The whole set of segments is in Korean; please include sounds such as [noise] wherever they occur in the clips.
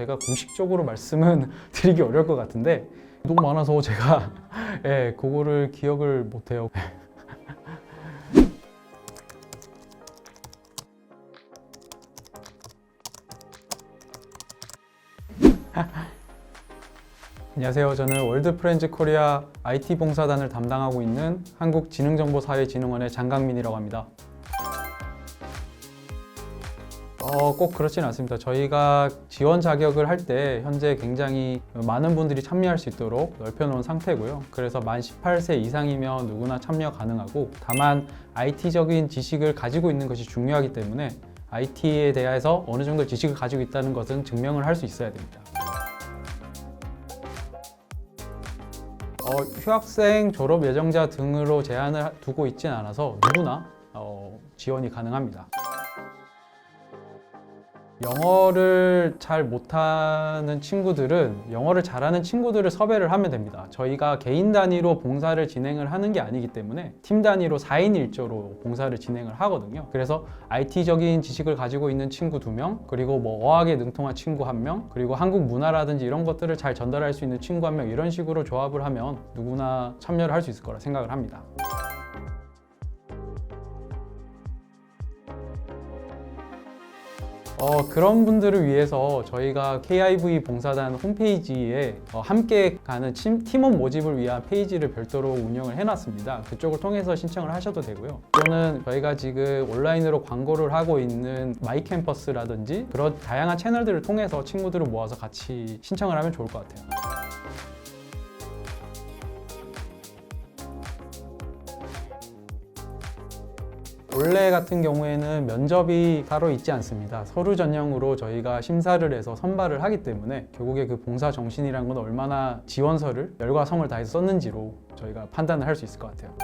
제가 공식적으로 말씀은 [laughs] 드리기 어려울 것 같은데 너무 많아서 제가 [laughs] 예, 그거를 기억을 못해요. [laughs] 안녕하세요. 저는 월드 프렌즈 코리아 IT 봉사단을 담당하고 있는 한국지능정보사회진흥원의 장강민이라고 합니다. 어, 꼭 그렇지는 않습니다. 저희가 지원 자격을 할 때 현재 굉장히 많은 분들이 참여할 수 있도록 넓혀놓은 상태고요. 그래서 만 18세 이상이면 누구나 참여 가능하고 다만 IT적인 지식을 가지고 있는 것이 중요하기 때문에 IT에 대해서 어느 정도 지식을 가지고 있다는 것은 증명을 할 수 있어야 됩니다. 어, 휴학생, 졸업 예정자 등으로 제한을 두고 있진 않아서 누구나 어, 지원이 가능합니다. 영어를 잘 못하는 친구들은 영어를 잘하는 친구들을 섭외를 하면 됩니다. 저희가 개인 단위로 봉사를 진행을 하는 게 아니기 때문에 팀 단위로 4인 1조로 봉사를 진행을 하거든요. 그래서 IT적인 지식을 가지고 있는 친구 2명, 그리고 뭐 어학에 능통한 친구 1명, 그리고 한국 문화라든지 이런 것들을 잘 전달할 수 있는 친구 1명 이런 식으로 조합을 하면 누구나 참여를 할 수 있을 거라 생각을 합니다. 어, 그런 분들을 위해서 저희가 KIV 봉사단 홈페이지에 어, 함께 가는 침- 팀원 모집을 위한 페이지를 별도로 운영을 해놨습니다. 그쪽을 통해서 신청을 하셔도 되고요. 또는 저희가 지금 온라인으로 광고를 하고 있는 마이캠퍼스라든지 그런 다양한 채널들을 통해서 친구들을 모아서 같이 신청을 하면 좋을 것 같아요. 원래 같은 경우에는 면접이 따로 있지 않습니다. 서류 전형으로 저희가 심사를 해서 선발을 하기 때문에 결국에 그 봉사 정신이란 건 얼마나 지원서를 열과 성을 다해서 썼는지로 저희가 판단을 할 수 있을 것 같아요.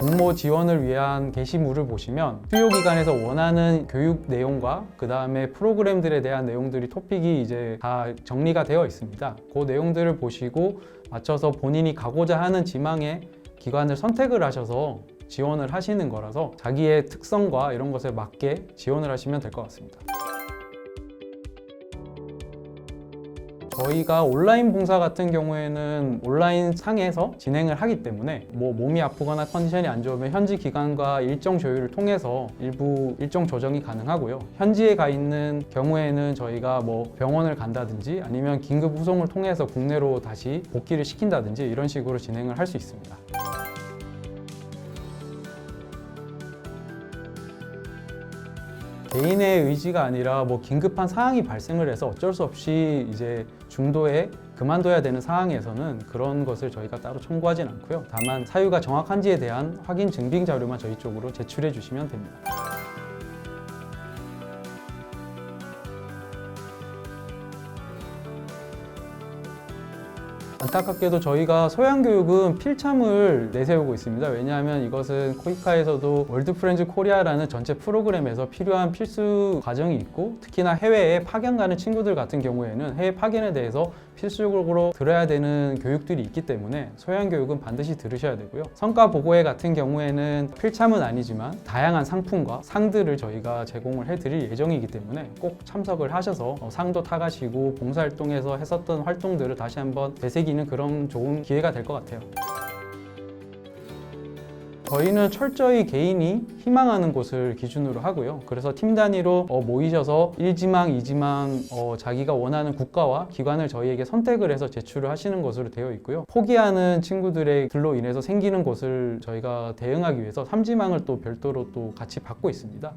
공모 지원을 위한 게시물을 보시면 수요 기관에서 원하는 교육 내용과 그 다음에 프로그램들에 대한 내용들이 토픽이 이제 다 정리가 되어 있습니다. 그 내용들을 보시고 맞춰서 본인이 가고자 하는 지망의 기관을 선택을 하셔서 지원을 하시는 거라서 자기의 특성과 이런 것에 맞게 지원을 하시면 될 것 같습니다. 저희가 온라인 봉사 같은 경우에는 온라인 상에서 진행을 하기 때문에 뭐 몸이 아프거나 컨디션이 안 좋으면 현지 기관과 일정 조율을 통해서 일부 일정 조정이 가능하고요. 현지에 가 있는 경우에는 저희가 뭐 병원을 간다든지 아니면 긴급 후송을 통해서 국내로 다시 복귀를 시킨다든지 이런 식으로 진행을 할 수 있습니다. 개인의 의지가 아니라 뭐 긴급한 상황이 발생을 해서 어쩔 수 없이 이제 중도에 그만둬야 되는 상황에서는 그런 것을 저희가 따로 청구하진 않고요. 다만 사유가 정확한지에 대한 확인 증빙 자료만 저희 쪽으로 제출해 주시면 됩니다. 안타깝게도 저희가 소양 교육은 필참을 내세우고 있습니다. 왜냐하면 이것은 코이카에서도 월드 프렌즈 코리아라는 전체 프로그램에서 필요한 필수 과정이 있고 특히나 해외에 파견 가는 친구들 같은 경우에는 해외 파견에 대해서 필수적으로 들어야 되는 교육들이 있기 때문에 소양 교육은 반드시 들으셔야 되고요. 성과 보고회 같은 경우에는 필참은 아니지만 다양한 상품과 상들을 저희가 제공을 해드릴 예정이기 때문에 꼭 참석을 하셔서 어, 상도 타가시고 봉사활동에서 했었던 활동들을 다시 한번 되새기는 그런 좋은 기회가 될 것 같아요. 저희는 철저히 개인이 희망하는 곳을 기준으로 하고요. 그래서 팀 단위로 어, 모이셔서 1지망, 2지망 어, 자기가 원하는 국가와 기관을 저희에게 선택을 해서 제출을 하시는 것으로 되어 있고요. 포기하는 친구들의 들로 인해서 생기는 곳을 저희가 대응하기 위해서 3지망을 또 별도로 또 같이 받고 있습니다.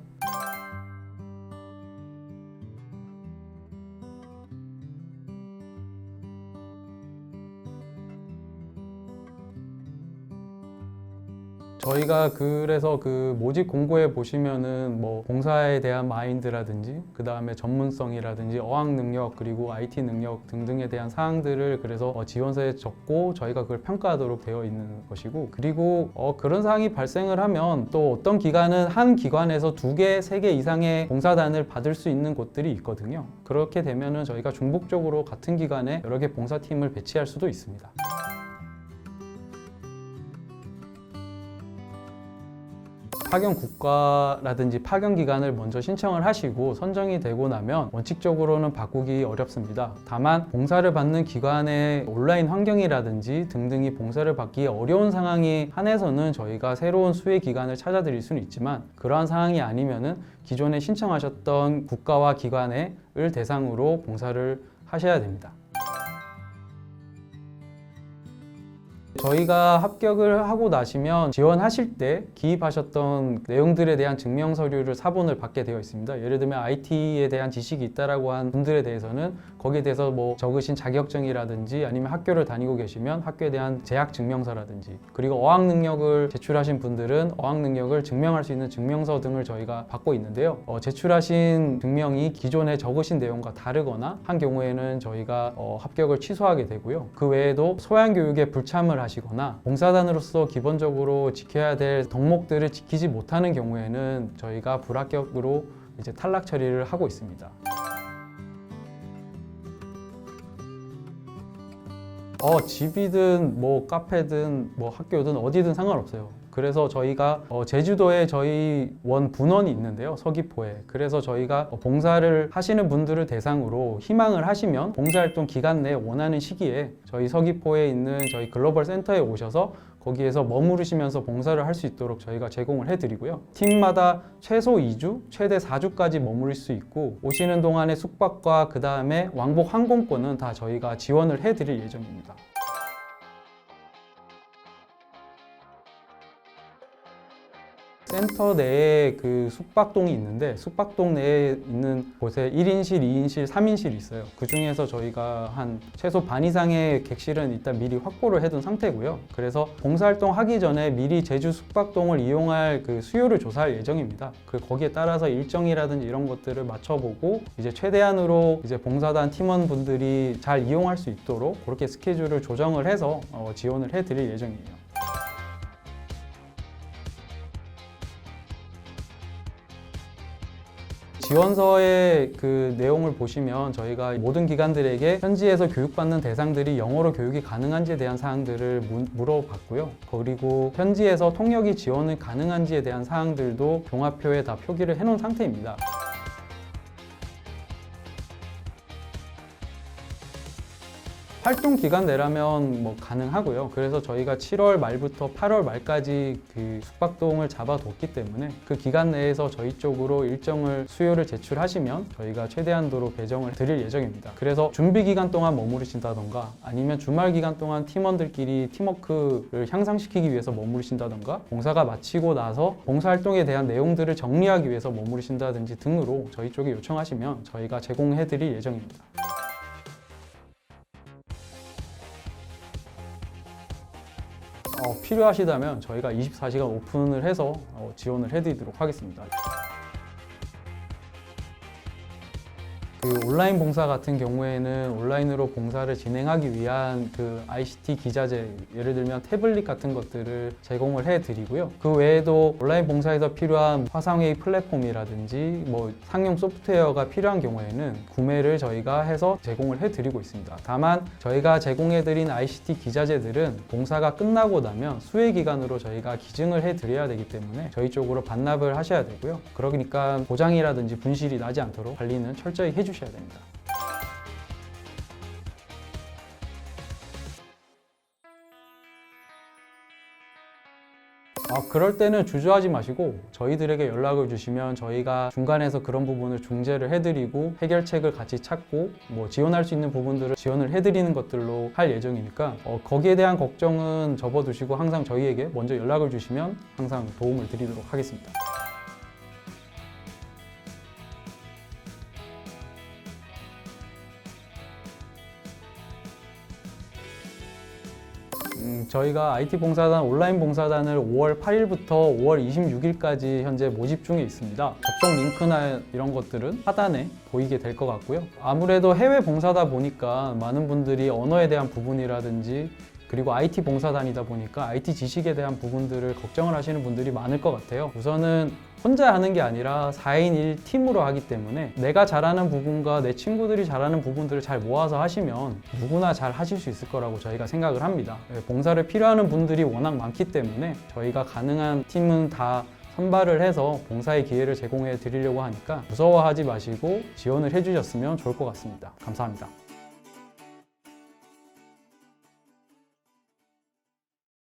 저희가 그래서 그 모집 공고에 보시면은 뭐 봉사에 대한 마인드라든지 그 다음에 전문성이라든지 어학 능력 그리고 IT 능력 등등에 대한 사항들을 그래서 어, 지원서에 적고 저희가 그걸 평가하도록 되어 있는 것이고 그리고 어, 그런 사항이 발생을 하면 또 어떤 기관은 한 기관에서 두 개, 세 개 이상의 봉사단을 받을 수 있는 곳들이 있거든요. 그렇게 되면은 저희가 중복적으로 같은 기관에 여러 개 봉사팀을 배치할 수도 있습니다. 파견 국가라든지 파견 기간을 먼저 신청을 하시고 선정이 되고 나면 원칙적으로는 바꾸기 어렵습니다. 다만 봉사를 받는 기관의 온라인 환경이라든지 등등이 봉사를 받기 어려운 상황에 한해서는 저희가 새로운 수혜 기관을 찾아드릴 수는 있지만 그러한 상황이 아니면은 기존에 신청하셨던 국가와 기관을 대상으로 봉사를 하셔야 됩니다. 저희가 합격을 하고 나시면 지원하실 때 기입하셨던 내용들에 대한 증명 서류를 사본을 받게 되어 있습니다. 예를 들면 IT에 대한 지식이 있다라고 한 분들에 대해서는 거기에 대해서 뭐 적으신 자격증이라든지 아니면 학교를 다니고 계시면 학교에 대한 재학 증명서라든지 그리고 어학 능력을 제출하신 분들은 어학 능력을 증명할 수 있는 증명서 등을 저희가 받고 있는데요. 어, 제출하신 증명이 기존에 적으신 내용과 다르거나 한 경우에는 저희가 어, 합격을 취소하게 되고요. 그 외에도 소양 교육에 불참을 하시 거나 봉사단으로서 기본적으로 지켜야 될 덕목들을 지키지 못하는 경우에는 저희가 불합격으로 이제 탈락 처리를 하고 있습니다. 어, 집이든 뭐 카페든 뭐 학교든 어디든 상관없어요. 그래서 저희가 어, 제주도에 저희 원 분원이 있는데요. 서귀포에. 그래서 저희가 어, 봉사를 하시는 분들을 대상으로 희망을 하시면 봉사활동 기간 내에 원하는 시기에 저희 서귀포에 있는 저희 글로벌 센터에 오셔서 거기에서 머무르시면서 봉사를 할 수 있도록 저희가 제공을 해드리고요. 팀마다 최소 2주, 최대 4주까지 머무를 수 있고 오시는 동안의 숙박과 그 다음에 왕복 항공권은 다 저희가 지원을 해드릴 예정입니다. 센터 내에 그 숙박동이 있는데 숙박동 내에 있는 곳에 1인실, 2인실, 3인실이 있어요. 그 중에서 저희가 한 최소 반 이상의 객실은 일단 미리 확보를 해둔 상태고요. 그래서 봉사활동 하기 전에 미리 제주 숙박동을 이용할 그 수요를 조사할 예정입니다. 그 거기에 따라서 일정이라든지 이런 것들을 맞춰보고 이제 최대한으로 이제 봉사단 팀원분들이 잘 이용할 수 있도록 그렇게 스케줄을 조정을 해서 어, 지원을 해드릴 예정이에요. 지원서의 그 내용을 보시면 저희가 모든 기관들에게 현지에서 교육받는 대상들이 영어로 교육이 가능한지에 대한 사항들을 문- 물어봤고요. 그리고 현지에서 통역이 지원이 가능한지에 대한 사항들도 종합표에 다 표기를 해놓은 상태입니다. 활동 기간 내라면 뭐 가능하고요. 그래서 저희가 7월 말부터 8월 말까지 그 숙박동을 잡아뒀기 때문에 그 기간 내에서 저희 쪽으로 일정을 수요를 제출하시면 저희가 최대한도로 배정을 드릴 예정입니다. 그래서 준비 기간 동안 머무르신다던가 아니면 주말 기간 동안 팀원들끼리 팀워크를 향상시키기 위해서 머무르신다던가 봉사가 마치고 나서 봉사 활동에 대한 내용들을 정리하기 위해서 머무르신다든지 등으로 저희 쪽에 요청하시면 저희가 제공해 드릴 예정입니다. 필요하시다면 저희가 24시간 오픈을 해서 어, 지원을 해드리도록 하겠습니다. 그 온라인 봉사 같은 경우에는 온라인으로 봉사를 진행하기 위한 그 ICT 기자재 예를 들면 태블릿 같은 것들을 제공을 해드리고요. 그 외에도 온라인 봉사에서 필요한 화상회의 플랫폼이라든지 뭐 상용 소프트웨어가 필요한 경우에는 구매를 저희가 해서 제공을 해드리고 있습니다. 다만 저희가 제공해드린 ICT 기자재들은 봉사가 끝나고 나면 수혜 기간으로 저희가 기증을 해드려야 되기 때문에 저희 쪽으로 반납을 하셔야 되고요. 그러니까 고장이라든지 분실이 나지 않도록 관리는 철저히 해주 셔야 됩니다. 아, 그럴 때는 주저하지 마시고 저희들에게 연락을 주시면 저희가 중간에서 그런 부분을 중재를 해드리고 해결책을 같이 찾고 뭐 지원할 수 있는 부분들을 지원을 해드리는 것들로 할 예정이니까 어, 거기에 대한 걱정은 접어두시고 항상 저희에게 먼저 연락을 주시면 항상 도움을 드리도록 하겠습니다. 저희가 IT 봉사단 온라인 봉사단을 5월 8일부터 5월 26일까지 현재 모집 중에 있습니다. 접속 링크나 이런 것들은 하단에 보이게 될 것 같고요. 아무래도 해외 봉사다 보니까 많은 분들이 언어에 대한 부분이라든지 그리고 IT 봉사단이다 보니까 IT 지식에 대한 부분들을 걱정을 하시는 분들이 많을 것 같아요. 우선은 혼자 하는 게 아니라 4인 1 팀으로 하기 때문에 내가 잘하는 부분과 내 친구들이 잘하는 부분들을 잘 모아서 하시면 누구나 잘 하실 수 있을 거라고 저희가 생각을 합니다. 예, 봉사를 필요하는 분들이 워낙 많기 때문에 저희가 가능한 팀은 다 선발을 해서 봉사의 기회를 제공해 드리려고 하니까 무서워하지 마시고 지원을 해주셨으면 좋을 것 같습니다. 감사합니다.